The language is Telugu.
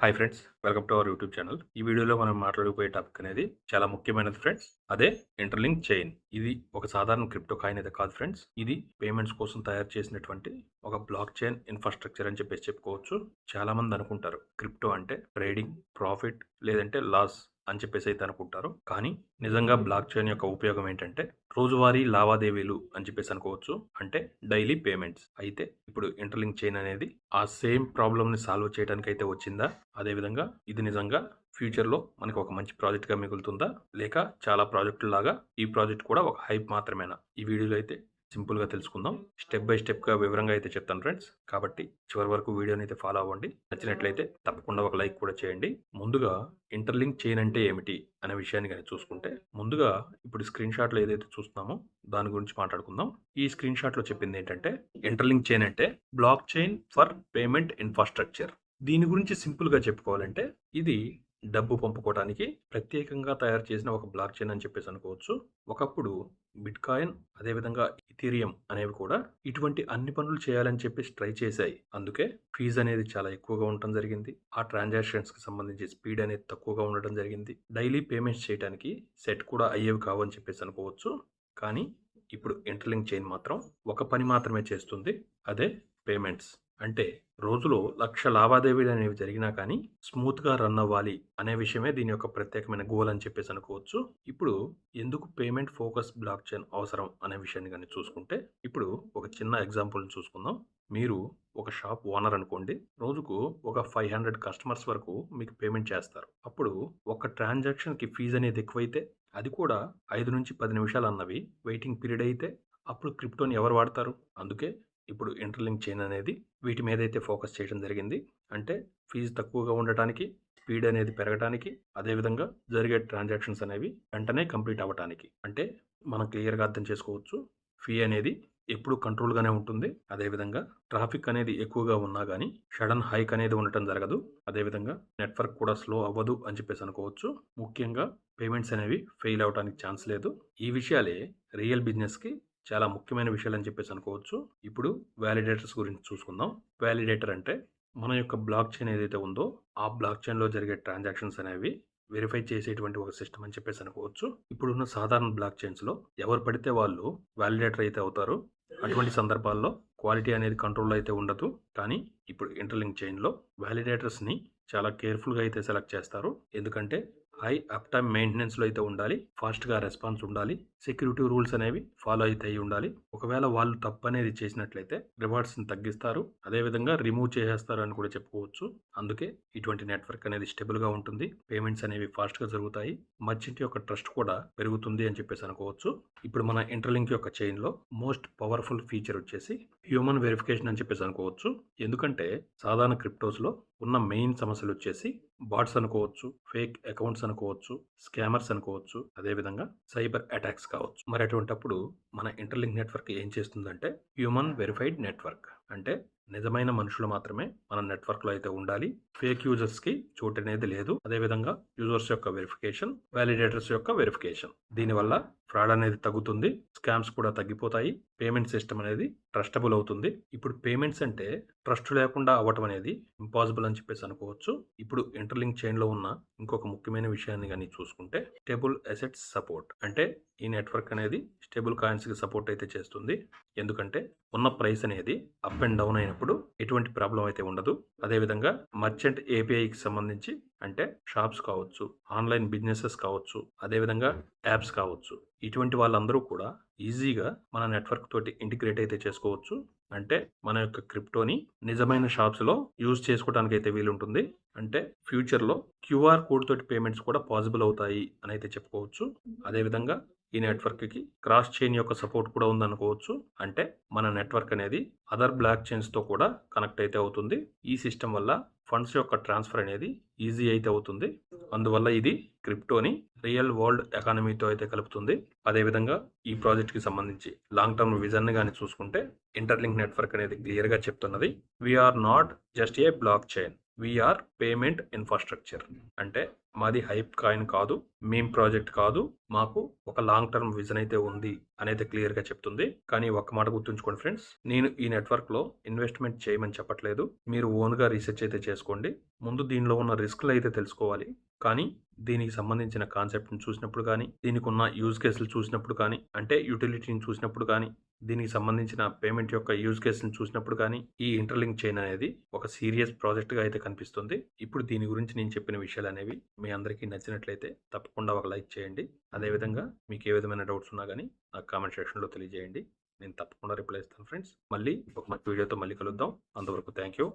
Hi friends welcome to our YouTube channel ఈ వీడియోలో మనం మాట్లాడబోయే టాపిక్ అనేది చాలా ముఖ్యమైనది ఫ్రెండ్స్ అదే ఇంటర్లింక్ చైన్ ఇది ఒక సాధారణ క్రిప్టో కాయిన్ అయితే కాదు ఫ్రెండ్స్ ఇది పేమెంట్స్ కోసం తయారు చేసినటువంటి ఒక బ్లాక్ చైన్ ఇన్ఫ్రాస్ట్రక్చర్ అని చెప్పేసి చెప్పుకోవచ్చు. చాలా మంది అనుకుంటారు. క్రిప్టో అంటే ట్రేడింగ్ ప్రాఫిట్ లేదంటే లాస్ అని చెప్పేసి అయితే అనుకుంటారు. కానీ నిజంగా బ్లాక్ చైన్ యొక్క ఉపయోగం ఏంటంటే రోజువారీ లావాదేవీలు అని చెప్పేసి అనుకోవచ్చు. అంటే డైలీ పేమెంట్స్. అయితే ఇప్పుడు ఇంటర్లింక్ చైన్ అనేది ఆ సేమ్ ప్రాబ్లమ్ని సాల్వ్ చేయడానికి అయితే వచ్చిందా అదేవిధంగా ఇది నిజంగా ఫ్యూచర్లో మనకి ఒక మంచి ప్రాజెక్ట్గా మిగులుతుందా? లేక చాలా ప్రాజెక్టుల లాగా ఈ ప్రాజెక్ట్ కూడా ఒక హైప్ మాత్రమేనా? ఈ వీడియోలో అయితే సింపుల్గా తెలుసుకుందాం. స్టెప్ బై స్టెప్గా వివరంగా అయితే చెప్తాను ఫ్రెండ్స్. కాబట్టి చివరి వరకు వీడియోని అయితే ఫాలో అవ్వండి. నచ్చినట్లయితే తప్పకుండా ఒక లైక్ కూడా చేయండి. ముందుగా ఇంటర్లింక్ చైన్ అంటే ఏమిటి అనే విషయాన్ని కానీ చూసుకుంటే ముందుగా ఇప్పుడు స్క్రీన్ షాట్లో ఏదైతే చూస్తున్నామో దాని గురించి మాట్లాడుకుందాం. ఈ స్క్రీన్ షాట్లో చెప్పింది ఏంటంటే ఇంటర్లింక్ చైన్ అంటే blockchain for payment infrastructure. దీని గురించి సింపుల్గా చెప్పుకోవాలంటే ఇది డబ్బు పంపుకోవడానికి ప్రత్యేకంగా తయారు చేసిన ఒక బ్లాక్ చైన్ అని చెప్పేసి అనుకోవచ్చు. ఒకప్పుడు బిట్ కాయిన్ అదేవిధంగా ఇథీరియం అనేవి కూడా ఇటువంటి అన్ని పనులు చేయాలని చెప్పేసి ట్రై చేశాయి. అందుకే ఫీజు అనేది చాలా ఎక్కువగా ఉండటం జరిగింది. ఆ ట్రాన్సాక్షన్స్కి సంబంధించి స్పీడ్ అనేది తక్కువగా ఉండటం జరిగింది. డైలీ పేమెంట్స్ చేయడానికి సెట్ కూడా అయ్యేవి కావని చెప్పేసి అనుకోవచ్చు. కానీ ఇప్పుడు ఇంటర్లింక్ చైన్ మాత్రం ఒక పని మాత్రమే చేస్తుంది. అదే పేమెంట్స్. అంటే రోజులో లక్ష లావాదేవీలు అనేవి జరిగినా కానీ స్మూత్గా రన్ అవ్వాలి అనే విషయమే దీని యొక్క ప్రత్యేకమైన గోల్ అని చెప్పేసి అనుకోవచ్చు. ఇప్పుడు ఎందుకు పేమెంట్ ఫోకస్ బ్లాక్ చైన్ అవసరం అనే విషయాన్ని కానీ చూసుకుంటే ఇప్పుడు ఒక చిన్న ఎగ్జాంపుల్ని చూసుకుందాం. మీరు ఒక షాప్ ఓనర్ అనుకోండి రోజుకు ఒక ఫైవ్ హండ్రెడ్ కస్టమర్స్ వరకు మీకు పేమెంట్ చేస్తారు. అప్పుడు ఒక ట్రాన్సాక్షన్కి ఫీజు అనేది ఎక్కువైతే అది కూడా ఐదు నుంచి పది నిమిషాలు అన్నవి వెయిటింగ్ పీరియడ్ అయితే అప్పుడు క్రిప్టోని ఎవరు వాడతారు? అందుకే ఇప్పుడు ఇంటర్లింక్ చైన్ అనేది వీటి మీద అయితే ఫోకస్ చేయడం జరిగింది. అంటే ఫీజు తక్కువగా ఉండటానికి స్పీడ్ అనేది పెరగటానికి అదేవిధంగా జరిగే ట్రాన్సాక్షన్స్ అనేవి వెంటనే కంప్లీట్ అవ్వటానికి. అంటే మనం క్లియర్గా అర్థం చేసుకోవచ్చు. ఫీ అనేది ఎప్పుడు కంట్రోల్గానే ఉంటుంది. అదేవిధంగా ట్రాఫిక్ అనేది ఎక్కువగా ఉన్నా కానీ షడన్ హైక్ అనేది ఉండటం జరగదు. అదేవిధంగా నెట్వర్క్ కూడా స్లో అవ్వదు అని చెప్పేసి అనుకోవచ్చు. ముఖ్యంగా పేమెంట్స్ అనేవి ఫెయిల్ అవడానికి ఛాన్స్ లేదు. ఈ విషయాలే రియల్ బిజినెస్కి చాలా ముఖ్యమైన విషయాలు అని చెప్పేసి అనుకోవచ్చు. ఇప్పుడు వ్యాలిడేటర్స్ గురించి చూసుకుందాం. వ్యాలిడేటర్ అంటే మన యొక్క బ్లాక్ చైన్ ఏదైతే ఉందో ఆ బ్లాక్ చైన్లో జరిగే ట్రాన్సాక్షన్స్ అనేవి వెరిఫై చేసేటువంటి ఒక సిస్టమ్ అని చెప్పేసి అనుకోవచ్చు. ఇప్పుడున్న సాధారణ బ్లాక్ చైన్స్లో ఎవరు పడితే వాళ్ళు వ్యాలిడేటర్ అయితే అవుతారు. అటువంటి సందర్భాల్లో క్వాలిటీ అనేది కంట్రోల్ అయితే ఉండదు. కానీ ఇప్పుడు ఇంటర్లింక్ చైన్లో వ్యాలిడేటర్స్ని చాలా కేర్ఫుల్గా అయితే సెలెక్ట్ చేస్తారు. ఎందుకంటే హై అప్ టైమ్ మెయింటెనెన్స్లో అయితే ఉండాలి. ఫాస్ట్గా రెస్పాన్స్ ఉండాలి. సెక్యూరిటీ రూల్స్ అనేవి ఫాలో అయితే అయి ఉండాలి. ఒకవేళ వాళ్ళు తప్పు అనేది చేసినట్లయితే రివార్డ్స్ని తగ్గిస్తారు. అదేవిధంగా రిమూవ్ చేసేస్తారు అని కూడా చెప్పుకోవచ్చు. అందుకే ఇటువంటి నెట్వర్క్ అనేది స్టేబుల్గా ఉంటుంది. పేమెంట్స్ అనేవి ఫాస్ట్గా జరుగుతాయి. మర్చెంట్ యొక్క ట్రస్ట్ కూడా పెరుగుతుంది అని చెప్పేసి అనుకోవచ్చు. ఇప్పుడు మన ఇంటర్లింక్ యొక్క చైన్లో మోస్ట్ పవర్ఫుల్ ఫీచర్ వచ్చేసి హ్యూమన్ వెరిఫికేషన్ అని చెప్పేసి అనుకోవచ్చు. ఎందుకంటే సాధారణ క్రిప్టోస్లో ఉన్న మెయిన్ సమస్యలు వచ్చేసి బాట్స్ అనుకోవచ్చు ఫేక్ అకౌంట్స్ అనుకోవచ్చు స్కామర్స్ అనుకోవచ్చు. అదేవిధంగా సైబర్ అటాక్స్ కావచ్చు. మరి అటువంటప్పుడు మన ఇంటర్లింక్ నెట్వర్క్ ఏం చేస్తుందంటే హ్యూమన్ వెరిఫైడ్ నెట్వర్క్. అంటే నిజమైన మనుషులు మాత్రమే మన నెట్వర్క్లో అయితే ఉండాలి. ఫేక్ యూజర్స్కి చోటు అనేది లేదు. అదేవిధంగా యూజర్స్ యొక్క వెరిఫికేషన్ వ్యాలిడేటర్స్ యొక్క వెరిఫికేషన్. దీనివల్ల ఫ్రాడ్ అనేది తగ్గుతుంది స్కామ్స్ కూడా తగ్గిపోతాయి పేమెంట్ సిస్టమ్ అనేది ట్రస్టబుల్ అవుతుంది. ఇప్పుడు పేమెంట్స్ అంటే ట్రస్ట్ లేకుండా అవ్వటం అనేది ఇంపాసిబుల్ అని చెప్పేసి అనుకోవచ్చు. ఇప్పుడు ఇంటర్లింక్ చైన్లో ఉన్న ఇంకొక ముఖ్యమైన విషయాన్ని కానీ చూసుకుంటే స్టేబుల్ అసెట్స్ సపోర్ట్ అంటే ఈ నెట్వర్క్ అనేది స్టేబుల్ కాయిన్స్కి సపోర్ట్ అయితే చేస్తుంది. ఎందుకంటే ఉన్న ప్రైస్ అనేది అప్ అండ్ డౌన్ అయినప్పుడు ఎటువంటి ప్రాబ్లం అయితే ఉండదు. అదేవిధంగా మర్చెంట్ ఏపీఐకి సంబంధించి అంటే షాప్స్ కావచ్చు ఆన్లైన్ బిజినెసెస్ కావచ్చు అదేవిధంగా యాప్స్ కావచ్చు. ఇటువంటి వాళ్ళందరూ కూడా ఈజీగా మన నెట్వర్క్ తోటి ఇంటిగ్రేట్ అయితే చేసుకోవచ్చు. అంటే మన యొక్క క్రిప్టోని నిజమైన షాప్స్లో యూజ్ చేసుకోవడానికి అయితే వీలుంటుంది. అంటే ఫ్యూచర్లో క్యూఆర్ కోడ్ తోటి పేమెంట్స్ కూడా పాసిబుల్ అవుతాయి అని అయితే చెప్పుకోవచ్చు. అదేవిధంగా ఈ నెట్వర్క్కి క్రాస్ చైన్ యొక్క సపోర్ట్ కూడా ఉందనుకోవచ్చు. అంటే మన నెట్వర్క్ అనేది అదర్ బ్లాక్ చైన్స్తో కూడా కనెక్ట్ అయితే అవుతుంది. ఈ సిస్టమ్ వల్ల ఫండ్స్ యొక్క ట్రాన్స్ఫర్ అనేది ఈజీ అయితే అవుతుంది. అందువల్ల ఇది క్రిప్టోని రియల్ వరల్డ్ ఎకానమీతో అయితే కలుపుతుంది. అదేవిధంగా ఈ ప్రాజెక్ట్కి సంబంధించి లాంగ్ టర్మ్ విజన్ కానీ చూసుకుంటే ఇంటర్లింక్ నెట్వర్క్ అనేది క్లియర్గా చెప్తున్నది. We're not just a blockchain we're payment infrastructure అంటే మాది హైప్ కాయిన్ కాదు మేం ప్రాజెక్ట్ కాదు మాకు ఒక లాంగ్ టర్మ్ విజన్ అయితే ఉంది అనేది క్లియర్గా చెప్తుంది. కానీ ఒక్క మాట గుర్తుంచుకోండి ఫ్రెండ్స్ నేను ఈ నెట్వర్క్లో ఇన్వెస్ట్మెంట్ చేయమని చెప్పట్లేదు. మీరు ఓన్గా రీసెర్చ్ అయితే చేసుకోండి. ముందు దీనిలో ఉన్న రిస్క్లు అయితే తెలుసుకోవాలి. కానీ దీనికి సంబంధించిన కాన్సెప్ట్ని చూసినప్పుడు కానీ దీనికి ఉన్న యూజ్ కేసులు చూసినప్పుడు కానీ అంటే యూటిలిటీని చూసినప్పుడు కానీ దీనికి సంబంధించిన పేమెంట్ యొక్క యూజ్ కేసును చూసినప్పుడు కానీ ఈ ఇంటర్లింక్ చైన్ అనేది ఒక సీరియస్ ప్రాజెక్ట్గా అయితే కనిపిస్తుంది. ఇప్పుడు దీని గురించి నేను చెప్పిన విషయాలు అనేవి మీ అందరికీ నచ్చినట్లయితే తప్పకుండా ఒక లైక్ చేయండి. అదేవిధంగా మీకు ఏ విధమైన డౌట్స్ ఉన్నా కానీ నాకు కామెంట్ సెక్షన్లో తెలియజేయండి. నేను తప్పకుండా రిప్లై ఇస్తాను ఫ్రెండ్స్. మళ్ళీ ఒక మంచి వీడియోతో మళ్ళీ కలుద్దాం. అంతవరకు థ్యాంక్ యూ